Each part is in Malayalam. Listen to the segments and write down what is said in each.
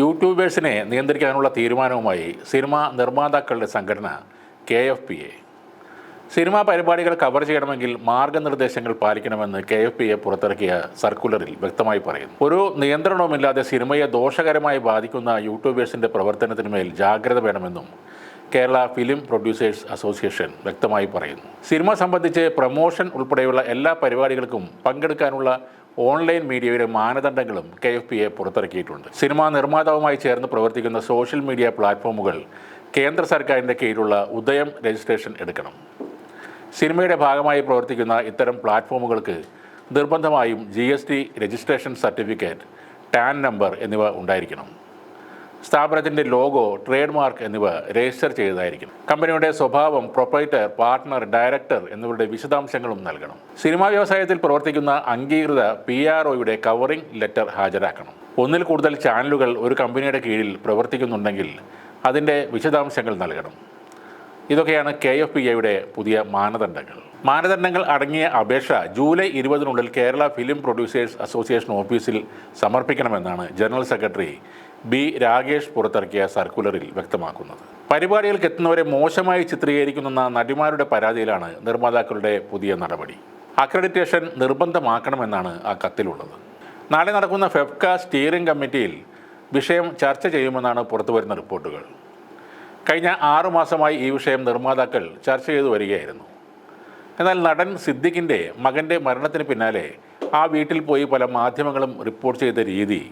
യൂട്യൂബേഴ്സിനെ നിയന്ത്രിക്കാനുള്ള തീരുമാനവുമായി സിനിമാ നിർമ്മാതാക്കളുടെ സംഘടന K F P A. Cinema പരിപാടികൾ കവർ ചെയ്യണമെങ്കിൽ മാർഗനിർദ്ദേശങ്ങൾ പാലിക്കണമെന്ന് കെ എഫ് പി എ പുറത്തിറക്കിയ സർക്കുലറിൽ വ്യക്തമായി പറയുന്നു. ഒരു നിയന്ത്രണവുമില്ലാതെ സിനിമയെ ദോഷകരമായി ബാധിക്കുന്ന യൂട്യൂബേഴ്സിന്റെ പ്രവർത്തനത്തിന് മേൽ ജാഗ്രത വേണമെന്നും കേരള ഫിലിം പ്രൊഡ്യൂസേഴ്സ് അസോസിയേഷൻ വ്യക്തമായി പറയുന്നു. സിനിമ സംബന്ധിച്ച് പ്രമോഷൻ ഉൾപ്പെടെയുള്ള എല്ലാ പരിപാടികൾക്കും പങ്കെടുക്കാനുള്ള ഓൺലൈൻ മീഡിയയുടെ മാനദണ്ഡങ്ങളും കെ എഫ് പി എ പുറത്തിറക്കിയിട്ടുണ്ട്. സിനിമാ നിർമ്മാതാവുമായി ചേർന്ന് പ്രവർത്തിക്കുന്ന സോഷ്യൽ മീഡിയ പ്ലാറ്റ്ഫോമുകൾ കേന്ദ്ര സർക്കാരിന്റെ കീഴിലുള്ള ഉദയം രജിസ്ട്രേഷൻ എടുക്കണം. സിനിമയുടെ ഭാഗമായി പ്രവർത്തിക്കുന്ന ഇത്തരം പ്ലാറ്റ്ഫോമുകൾക്ക് നിർബന്ധമായും G registration certificate TAN number എന്നിവ ഉണ്ടായിരിക്കണം. സ്ഥാപനത്തിന്റെ ലോഗോ ട്രേഡ് മാർക്ക് എന്നിവ രജിസ്റ്റർ ചെയ്തതായിരിക്കും. കമ്പനിയുടെ സ്വഭാവം പ്രൊപ്പറേറ്റർ പാർട്ട്ണർ ഡയറക്ടർ എന്നിവരുടെ വിശദാംശങ്ങളും നൽകണം. സിനിമാ വ്യവസായത്തിൽ പ്രവർത്തിക്കുന്ന അംഗീകൃത പി ആർ ഒയുടെ കവറിംഗ് ലെറ്റർ ഹാജരാക്കണം. ഒന്നിൽ കൂടുതൽ ചാനലുകൾ ഒരു കമ്പനിയുടെ കീഴിൽ പ്രവർത്തിക്കുന്നുണ്ടെങ്കിൽ അതിന്റെ വിശദാംശങ്ങൾ നൽകണം. ഇതൊക്കെയാണ് കെ എഫ് പി എയുടെ പുതിയ മാനദണ്ഡങ്ങൾ. മാനദണ്ഡങ്ങൾ അടങ്ങിയ അപേക്ഷ ജൂലൈ ഇരുപതിനുള്ളിൽ കേരള ഫിലിം പ്രൊഡ്യൂസേഴ്സ് അസോസിയേഷൻ ഓഫീസിൽ സമർപ്പിക്കണമെന്നാണ് ജനറൽ സെക്രട്ടറി ബി രാകേഷ് പുറത്തിറക്കിയ സർക്കുലറിൽ വ്യക്തമാക്കുന്നത്. പരിപാടികൾക്ക് എത്തുന്നവരെ മോശമായി ചിത്രീകരിക്കുന്ന നടിമാരുടെ പരാതിയിലാണ് നിർമ്മാതാക്കളുടെ പുതിയ നടപടി. അക്രഡിറ്റേഷൻ നിർബന്ധമാക്കണമെന്നാണ് ആ കത്തിലുള്ളത്. നാളെ നടക്കുന്ന ഫെഫ്ക സ്റ്റിയറിംഗ് കമ്മിറ്റിയിൽ വിഷയം ചർച്ച ചെയ്യുമെന്നാണ് പുറത്തുവരുന്ന റിപ്പോർട്ടുകൾ. കഴിഞ്ഞ ആറു മാസമായി ഈ വിഷയം നിർമ്മാതാക്കൾ ചർച്ച ചെയ്തു വരികയായിരുന്നു. എന്നാൽ നടൻ സിദ്ദിഖിന്റെ മകന്റെ മരണത്തിന് പിന്നാലെ ആ വീട്ടിൽ പോയി പല മാധ്യമങ്ങളും റിപ്പോർട്ട് ചെയ്ത രീതി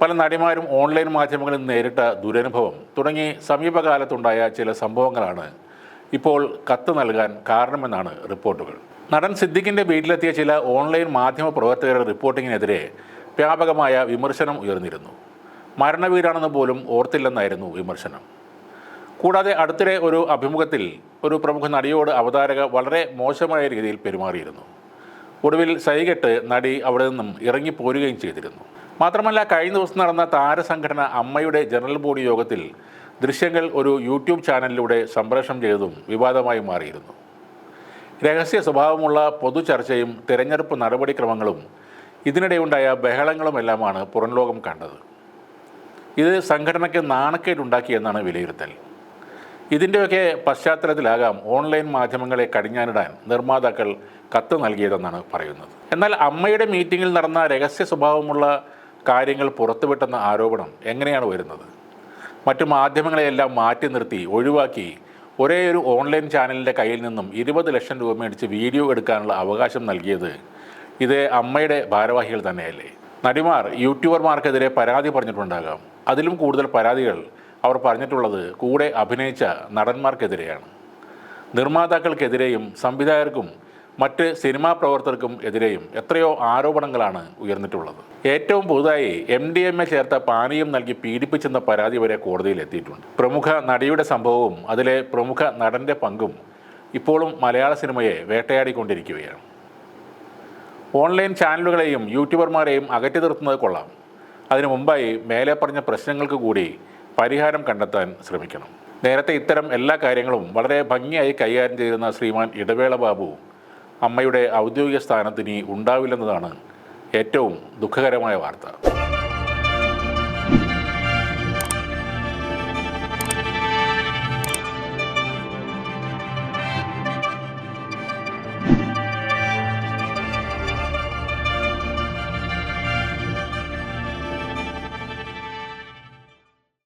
പല നടിമാരും ഓൺലൈൻ മാധ്യമങ്ങളിൽ നേരിട്ട ദുരനുഭവം തുടങ്ങി സമീപകാലത്തുണ്ടായ ചില സംഭവങ്ങളാണ് ഇപ്പോൾ കത്ത് നൽകാൻ കാരണമെന്നാണ് റിപ്പോർട്ടുകൾ. നടൻ സിദ്ദിഖിന്റെ വീട്ടിലെത്തിയ ചില ഓൺലൈൻ മാധ്യമ പ്രവർത്തകരുടെ റിപ്പോർട്ടിങ്ങിനെതിരെ വ്യാപകമായ വിമർശനം ഉയർന്നിരുന്നു. മരണവീടാണെന്ന് പോലും ഓർത്തില്ലെന്നായിരുന്നു വിമർശനം. കൂടാതെ അടുത്തിടെ ഒരു അഭിമുഖത്തിൽ ഒരു പ്രമുഖ നടിയോട് അവതാരക വളരെ മോശമായ രീതിയിൽ പെരുമാറിയിരുന്നു. ഒടുവിൽ സൈകെട്ട് നടി അവിടെ നിന്നും ഇറങ്ങിപ്പോരുകയും ചെയ്തിരുന്നു. മാത്രമല്ല കഴിഞ്ഞ ദിവസം നടന്ന താരസംഘടന അമ്മയുടെ ജനറൽ ബോഡി യോഗത്തിൽ ദൃശ്യങ്ങൾ ഒരു യൂട്യൂബ് ചാനലിലൂടെ സംപ്രേഷണം ചെയ്തതും വിവാദമായി മാറിയിരുന്നു. രഹസ്യ സ്വഭാവമുള്ള പൊതു ചർച്ചയും തിരഞ്ഞെടുപ്പ് നടപടിക്രമങ്ങളും ഇതിനിടെയുണ്ടായ ബഹളങ്ങളുമെല്ലാമാണ് പുറംലോകം കണ്ടത്. ഇത് സംഘടനയ്ക്ക് നാണക്കേടുണ്ടാക്കിയെന്നാണ് വിലയിരുത്തൽ. ഇതിന്റെയൊക്കെ പശ്ചാത്തലത്തിലാകാം ഓൺലൈൻ മാധ്യമങ്ങളെ കടിഞ്ഞാനിടാൻ നിർമ്മാതാക്കൾ കത്ത് നൽകിയതെന്നാണ് പറയുന്നത്. എന്നാൽ അമ്മയുടെ മീറ്റിങ്ങിൽ നടന്ന രഹസ്യ സ്വഭാവമുള്ള കാര്യങ്ങൾ പുറത്തുവിട്ടെന്ന ആരോപണം എങ്ങനെയാണ് വരുന്നത്? മറ്റു മാധ്യമങ്ങളെയെല്ലാം മാറ്റി നിർത്തി ഒഴിവാക്കി ഒരേ ഒരു ഓൺലൈൻ ചാനലിന്റെ കയ്യിൽ നിന്നും ഇരുപത് ലക്ഷം രൂപ മേടിച്ച് വീഡിയോ എടുക്കാനുള്ള അവകാശം നൽകിയത് ഇത് അമ്മയുടെ ഭാരവാഹികൾ തന്നെയല്ലേ. നടിമാർ യൂട്യൂബർമാർക്കെതിരെ പരാതി പറഞ്ഞിട്ടുണ്ടാകാം. അതിലും കൂടുതൽ പരാതികൾ അവർ പറഞ്ഞിട്ടുള്ളത് കൂടെ അഭിനയിച്ച നടന്മാർക്കെതിരെയാണ്. നിർമ്മാതാക്കൾക്കെതിരെയും സംവിധായകർക്കും മറ്റ് സിനിമാ പ്രവർത്തകർക്കും എതിരെയും എത്രയോ ആരോപണങ്ങളാണ് ഉയർന്നിട്ടുള്ളത്. ഏറ്റവും പുതുതായി എം ഡി എം എ ചേർത്ത പാനീയം നൽകി പീഡിപ്പിച്ചെന്ന പരാതി വരെ കോടതിയിൽ എത്തിയിട്ടുണ്ട്. പ്രമുഖ നടിയുടെ സംഭവവും അതിലെ പ്രമുഖ നടന്റെ പങ്കും ഇപ്പോഴും മലയാള സിനിമയെ വേട്ടയാടിക്കൊണ്ടിരിക്കുകയാണ്. ഓൺലൈൻ ചാനലുകളെയും യൂട്യൂബർമാരെയും അകറ്റി നിർത്തുന്നത് കൊള്ളാം. അതിനു മുമ്പായി മേലെ പറഞ്ഞ പ്രശ്നങ്ങൾക്ക് കൂടി പരിഹാരം കണ്ടെത്താൻ ശ്രമിക്കണം. നേരത്തെ ഇത്തരം എല്ലാ കാര്യങ്ങളും വളരെ ഭംഗിയായി കൈകാര്യം ചെയ്തിരുന്ന ശ്രീമാൻ ഇടവേള ബാബു അമ്മയുടെ ഔദ്യോഗിക സ്ഥാനത്ത് ഇനി ഉണ്ടാവില്ലെന്നതാണ് ഏറ്റവും ദുഃഖകരമായ വാർത്ത.